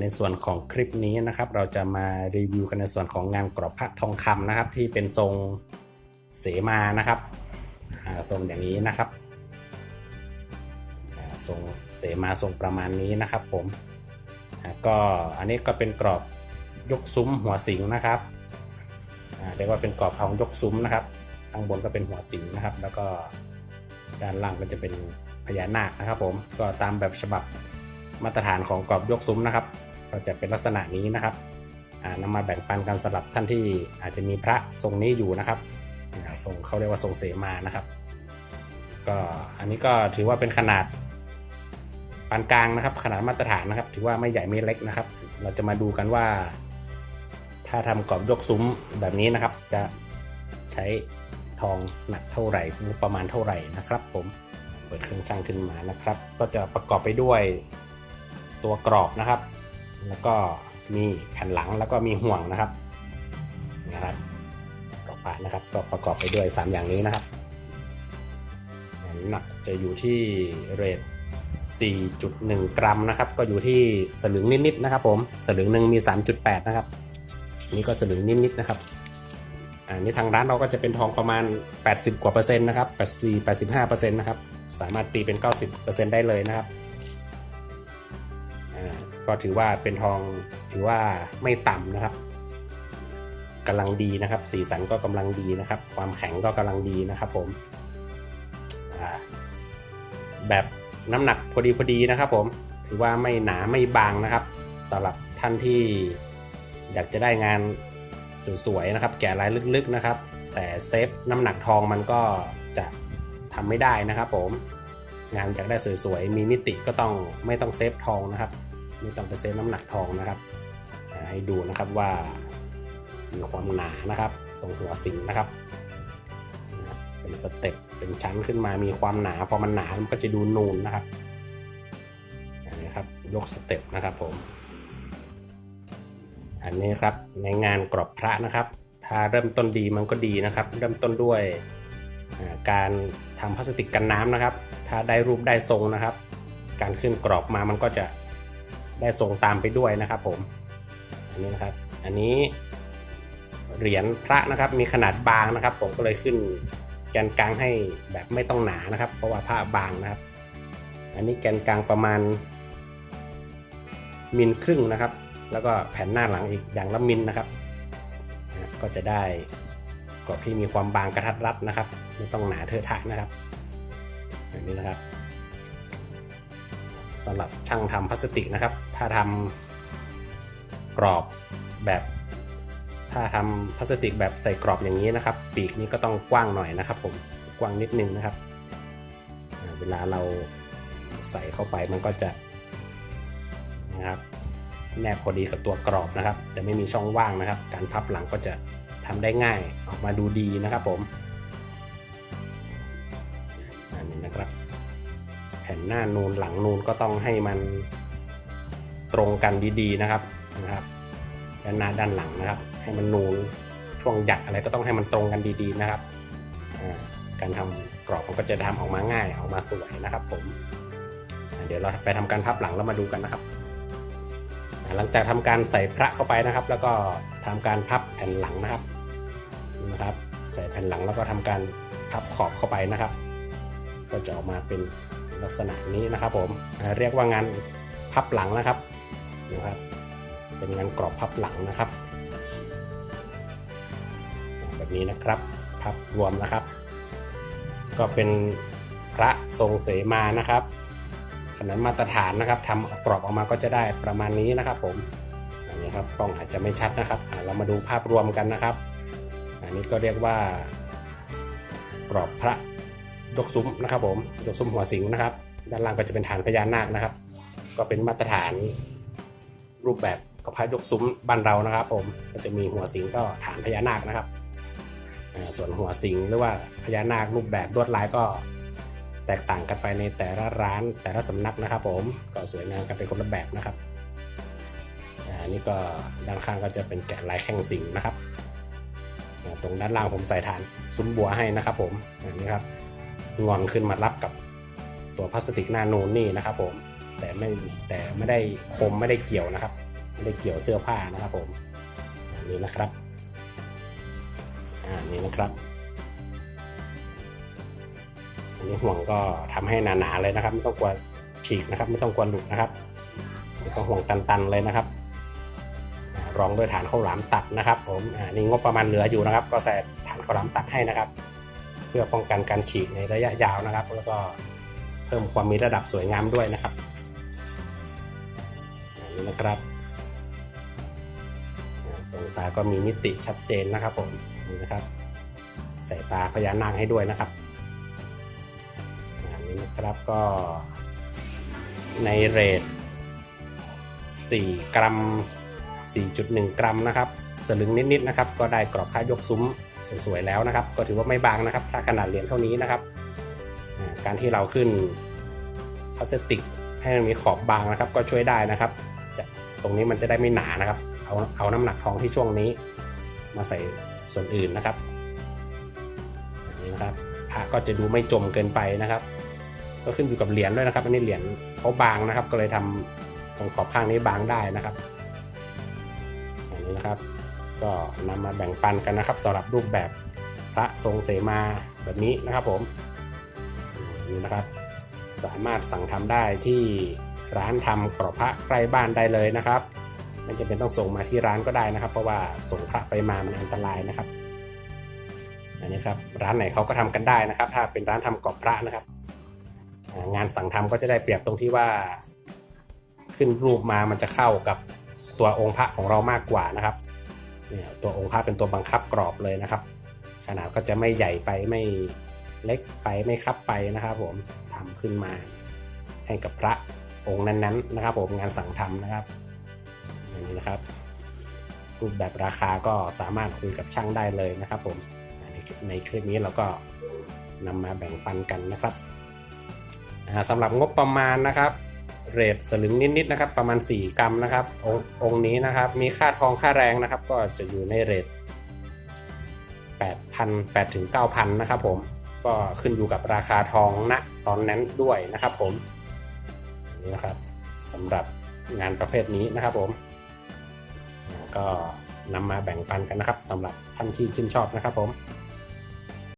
ในส่วนของคลิปนี้นะครับเราจะมารีวิวกันในส่วนของงานกรอบพระทองคำนะครับ ที่เป็นทรงเสมานะครับทรงอย่างนี้นะครับทรงเสมาทรงประมาณนี้นะครับผมก็อันนี้ก็เป็นกรอบยกซุ้มหัวสิงนะครับเรียกว่าเป็นกรอบทองยกซุ้มนะครับข้างบนก็เป็นหัวสิงนะครับ แล้วก็ด้านล่างก็จะเป็นพญานาคนะครับ ผมก็ตามแบบฉบับ มาตรฐานของกรอบยกซุ้มนะครับ ก็จะเป็นลักษณะนี้นะครับอ่านำมาแบ่งปันกันสำหรับท่านที่อาจจะมีพระทรงนี้อยู่นะครับทรงเขาเรียกว่าทรงเสมานะครับ ก็อันนี้ก็ถือว่าเป็นขนาดปานกลางนะครับ ขนาดมาตรฐานนะครับ ถือว่าไม่ใหญ่ไม่เล็กนะครับ เราจะมาดูกันว่า ถ้าทำกรอบยกซุ้มแบบนี้นะครับ จะใช้ทองหนักเท่าไหร่งบประมาณเท่าไหร่นะครับ ผมเปิดเครื่องช่างขึ้นมานะครับ ก็จะประกอบไปด้วย ตัวกรอบนะครับ แล้วก็มีแผ่นหลังแล้วก็มีห่วงนะครับนะครับกรอบปะนะครับก็ประกอบไปด้วย 3 อย่างนี้นะครับน้ำหนักจะอยู่ที่เรท4.1 กรัมนะครับ ก็อยู่ที่สลึงนิดๆนะครับ ผมสลึงหนึ่งมี 3.8 นะครับ นี่ก็สลึงนิดๆนะครับอันนี้ทางร้านเราก็จะเป็นทองประมาณ 80 กว่าเปอร์เซ็นต์นะครับ84 85เปอร์เซ็นต์นะครับ สามารถตีเป็น 90เปอร์เซ็นต์ได้เลยนะครับ ก็ถือว่าเป็นทองถือว่าไม่ต่ำนะครับกำลังดีนะครับ สีสันก็กำลังดีนะครับ ความแข็งก็กำลังดีนะครับผมแบบน้ำหนักพอดีพอดีนะครับผมถือว่าไม่หนาไม่บางนะครับสำหรับท่านที่อยากจะได้งานสวยๆนะครับ แกะลายลึกๆนะครับ แต่เซฟน้ำหนักทองมันก็จะทำไม่ได้นะครับผมงานอยากได้สวยๆมีมิติก็ต้องไม่ต้องเซฟทองนะครับ ไม่ต้องไปเซฟน้ำหนักทองนะครับให้ดูนะครับว่ามีความหนานะครับ ตรงหัวสิงนะครับนะครับ เป็นสเต็ปเป็นชั้นขึ้นมามีความหนา พอมันหนามันก็จะดูนูนนะครับนนี้ครับยกสเต็ปนะครับผม อันนี้ครับในงานกรอบพระนะครับ ถ้าเริ่มต้นดีมันก็ดีนะครับ เริ่มต้นด้วยการทำพลาสติกกันน้ำนะครับ ถ้าได้รูปได้ทรงนะครับ การขึ้นกรอบมามันก็จะ ได้ทรงตามไปด้วยนะครับผมอันนี้นะครับอันนี้เหรียญพระนะครับมีขนาดบางนะครับ ผมก็เลยขึ้นแกนกลางให้แบบไม่ต้องหนานะครับ เพราะว่าผ้าบางนะครับ อันนี้แกนกลางประมาณมิลครึ่งนะครับ แล้วก็แผ่นหน้าหลังอีกอย่างละมิลนะครับนะก็จะได้กรอบที่มีความบางกระทัดรัดนะครับ ไม่ต้องหนาเทอะทะนะครับแบบนี้นะครับ สำหรับช่างทำพลาสติกนะครับ ถ้าทำกรอบแบบ ถ้าทำพลาสติกแบบใส่กรอบอย่างนี้นะครับ ปีกนี้ก็ต้องกว้างหน่อยนะครับ ผมกว้างนิดนึงนะครับ เวลาเราใส่เข้าไปมันก็จะนะครับแนบพอดีกับตัวกรอบนะครับ จะไม่มีช่องว่างนะครับ การพับหลังก็จะทำได้ง่ายออกมาดูดีนะครับผม ผ่นหน้านูนหลังนูนก็ต้องให้มันตรงกันดีๆนะครับนะครับด้านหน้าด้านหลังนะครับ ให้มันนูนช่วงหยักอะไรก็ต้องให้มันตรงกันดีๆนะครับการทำกรอบมันก็จะทำออกมาง่ายออกมาสวยนะครับ ผม เดี๋ยวเราไปทำการพับหลังแล้วมาดูกันนะครับ หลังจากทำการใส่พระเข้าไปนะครับ แล้วก็ทำการพับแผ่นหลังนะครับนี่นะครับ ใส่แผ่นหลังแล้วก็ทำการพับขอบเข้าไปนะครับ ก็จะออกมาเป็น ลักษณะนี้นะครับผมเรียกว่างานพับหลังนะครับนะครับ เป็นงานกรอบพับหลังนะครับ แบบนี้นะครับพับรวมนะครับ ก็เป็นพระทรงเสมานะครับขนาดมาตรฐานนะครับทำกรอบออกมาก็จะได้ประมาณนี้นะครับ ผมอันนี้ครับกล้องอาจจะไม่ชัดนะครับเรามาดูภาพรวมกันนะครับ อันนี้ก็เรียกว่ากรอบพระ ยกซุ้มนะครับผมยกซุ้มหัวสิงนะครับ ด้านล่างก็จะเป็นฐานพญานาคนะครับ ก็เป็นมาตรฐานรูปแบบกับพระยกซุ้มบ้านเรานะครับ ผมก็จะมีหัวสิงก็ฐานพญานาคนะครับส่วนหัวสิงหรือว่าพญานาครูปแบบลวดลายก็แตกต่างกันไปในแต่ละร้านแต่ละสำนักนะครับ ผมก็สวยงามกันเป็นคนละแบบนะครับอันนี้ก็ด้านข้างก็จะเป็นแกะลายแข้งสิงนะครับ ตรงด้านล่างผมใส่ฐานซุ้มบัวให้นะครับ ผมอันนี้ครับ งอนขึ้นมารับกับตัวพลาสติกหน้านูนนี่นะครับผมแต่ไม่แต่ไม่ได้คมไม่ได้เกี่ยวนะครับ ไม่ได้เกี่ยวเสื้อผ้านะครับผมอันนี้นะครับอ่านี่นะครับอันนี้ห่วงก็ทำให้หนาๆเลยนะครับ ไม่ต้องกลัวฉีกนะครับ ไม่ต้องกลัวหลุดนะครับนี่ก็ห่วงตันๆเลยนะครับรองด้วยฐานข้าวหลามตัดนะครับ ผมอ่านี่งบประมาณเหลืออยู่นะครับ ก็ใส่ฐานข้าวหลามตัดให้นะครับ เพื่อป้องกันการฉีกในระยะยาวนะครับ แล้วก็เพิ่มความมีระดับสวยงามด้วยนะครับนนี้นะครับตรงตาก็มีมิติชัดเจนนะครับผมนี่นะครับ ใส่ตาพญานาคให้ด้วยนะครับอันนี้นะครับก็ในเรท4 กรัม 4.1 กรัมนะครับ สลึงนิดๆนะครับ ก็ได้กรอบผ้ายกซุ้ม สวยๆแล้วนะครับ ก็ถือว่าไม่บางนะครับ ถ้าขนาดเหรียญเท่านี้นะครับ การที่เราขึ้นพลาสติกให้มันมีขอบบางนะครับ ก็ช่วยได้นะครับจะตรงนี้มันจะได้ไม่หนานะครับ เอาเอาน้ำหนักทองที่ช่วงนี้ มาใส่ส่วนอื่นนะครับอันนี้นะครับพระก็จะดูไม่จมเกินไปนะครับ ก็ขึ้นอยู่กับเหรียญด้วยนะครับ อันนี้เหรียญเขาบางนะครับ ก็เลยทำตรงขอบข้างนี้บางได้นะครับอันนี้นะครับ ก็นำมาแบ่งปันกันนะครับสำหรับรูปแบบพระทรงเสมาแบบนี้นะครับผมนี่นะครับ สามารถสั่งทำได้ที่ร้านทำกรอบพระใกล้บ้านได้เลยนะครับไม่จำเป็นต้องส่งมาที่ร้านก็ได้นะครับ เพราะว่าส่งพระไปมามันอันตรายนะครับอันนี้ครับร้านไหนเขาก็ทำกันได้นะครับ ถ้าเป็นร้านทำกรอบพระนะครับ งานสั่งทำก็จะได้เปรียบตรงที่ว่า ขึ้นรูปมามันจะเข้ากับตัวองค์พระของเรามากกว่านะครับ เนี่ยตัวองค์พระเป็นตัวบังคับกรอบเลยนะครับ ขนาดก็จะไม่ใหญ่ไปไม่เล็กไปไม่คับไปนะครับ ผมทำขึ้นมาให้กับพระองค์นั้นๆนะครับ ผมงานสั่งทำนะครับอย่างนี้นะครับรูปแบบราคาก็สามารถคุยกับช่างได้เลยนะครับ ผมในคลิปนี้เราก็นำมาแบ่งปันกันนะครับอ่าสำหรับงบประมาณนะครับ เรทสลึงนิดๆนะครับประมาณ 4 กรัมนะครับองค์องค์นี้นะครับมีค่าทองค่าแรงนะครับ ก็จะอยู่ในเรท8,000 8ถึง9,000นะครับผมก็ขึ้นอยู่กับราคาทองณตอนนั้นด้วยนะครับผมนี่นะครับสำหรับงานประเภทนี้นะครับผม ก็นำมาแบ่งปันกันนะครับสำหรับท่านที่ชื่นชอบนะครับผม